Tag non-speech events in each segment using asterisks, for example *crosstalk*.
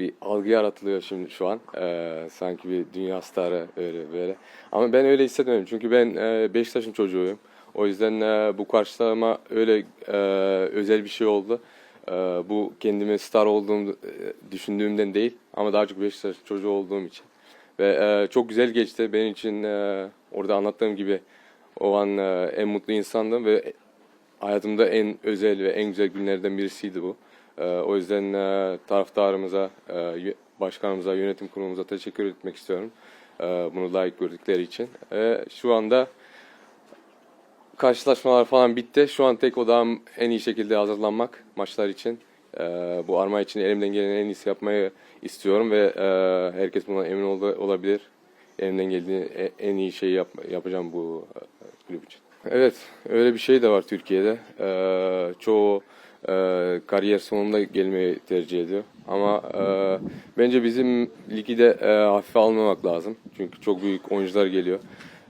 bir algı yaratılıyor şimdi şu an. Ee, sanki bir dünya starı öyle böyle. Ama ben öyle hissetmiyorum. Çünkü ben e, Beşiktaş'ın çocuğuyum. O yüzden e, bu karşılama öyle e, özel bir şey oldu. E, bu kendimi star olduğum e, düşündüğümden değil ama daha çok Beşiktaş çocuğu olduğum için. Ve e, çok güzel geçti. Benim için e, orada anlattığım gibi o an e, en mutlu insandım ve hayatımda en özel ve en güzel günlerden birisiydi bu. E, o yüzden e, taraftarımıza, e, başkanımıza, yönetim kurulumuza teşekkür etmek istiyorum. E, bunu layık gördükleri için. Şu anda karşılaşmalar falan bitti. Şu an tek odam en iyi şekilde hazırlanmak maçlar için. Bu arma için elimden gelen en iyisi yapmayı istiyorum ve herkes bundan emin ol- olabilir. Elimden geldiği en iyi şeyi yap- yapacağım bu kulüp için. Evet, öyle bir şey de var Türkiye'de. Çoğu e, kariyer sonunda gelmeyi tercih ediyor. Ama e, bence bizim ligi de e, hafife almamak lazım. Çünkü çok büyük oyuncular geliyor.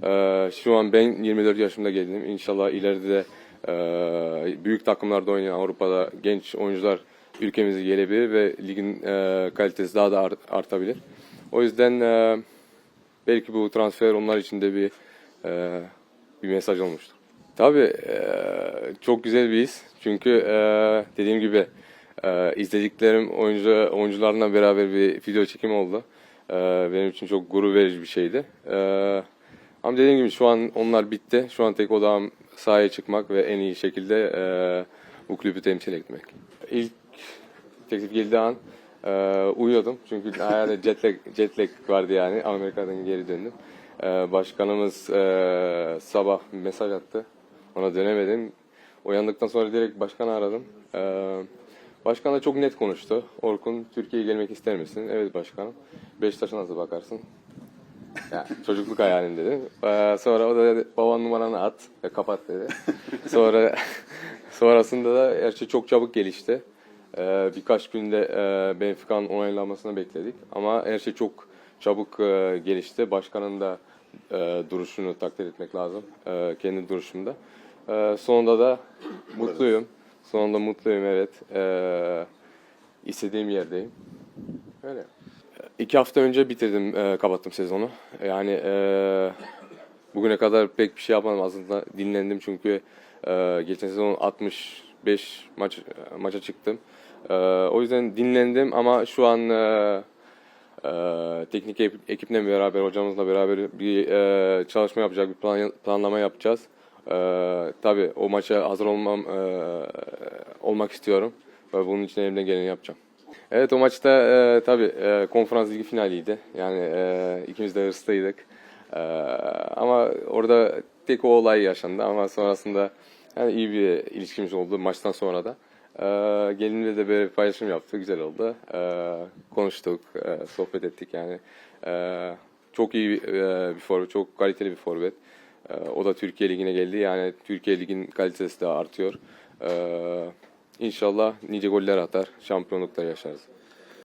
E, şu an ben 24 yaşımda geldim. İnşallah ileride de e, büyük takımlarda oynayan Avrupa'da genç oyuncular ülkemize gelebilir ve ligin e, kalitesi daha da art- artabilir. O yüzden e, belki bu transfer onlar için de bir e, bir mesaj olmuştur. Tabii çok güzel bir his. Çünkü dediğim gibi izlediklerim oyuncu oyuncularla beraber bir video çekim oldu. Benim için çok gurur verici bir şeydi. Ama dediğim gibi şu an onlar bitti. Şu an tek odam sahaya çıkmak ve en iyi şekilde bu kulübü temsil etmek. İlk teklif geldiği an e, uyuyordum. Çünkü hayalde jet lag, jet lag vardı yani. Amerika'dan geri döndüm. E, başkanımız e, sabah mesaj attı. Ona dönemedim. Uyandıktan sonra direkt başkanı aradım. E, başkan da çok net konuştu. Orkun Türkiye'ye gelmek ister misin? Evet başkanım. Beşiktaş'a nasıl bakarsın? Ya, çocukluk hayalim dedi. Ee, sonra o da dedi baban numaranı at ve kapat dedi. *laughs* sonra sonrasında da her şey çok çabuk gelişti. Ee, birkaç günde e, Benfica'nın onaylanmasını bekledik. Ama her şey çok çabuk e, gelişti. Başkanın da e, duruşunu takdir etmek lazım. E, kendi duruşumda. E, sonunda da mutluyum. Sonunda mutluyum evet. E, istediğim yerdeyim. Öyle. İki hafta önce bitirdim, e, kapattım sezonu. Yani e, bugüne kadar pek bir şey yapmadım aslında dinlendim çünkü e, geçen sezon 65 maç maça çıktım. E, o yüzden dinlendim ama şu an e, e, teknik ekip, ekiple beraber hocamızla beraber bir e, çalışma yapacak, bir plan, planlama yapacağız. E, tabii o maça hazır olmam e, olmak istiyorum ve bunun için elimden geleni yapacağım. Evet o maçta e, tabii e, konferans ligi finaliydi. Yani e, ikimiz de hırslıydık. E, ama orada tek o olay yaşandı ama sonrasında yani iyi bir ilişkimiz oldu maçtan sonra da. E, gelinle de böyle bir paylaşım yaptı. Güzel oldu. E, konuştuk, e, sohbet ettik yani. E, çok iyi bir, e, bir forvet, çok kaliteli bir forvet. E, o da Türkiye Ligi'ne geldi. Yani Türkiye Ligi'nin kalitesi de artıyor. E, İnşallah nice goller atar, şampiyonluklar yaşarız.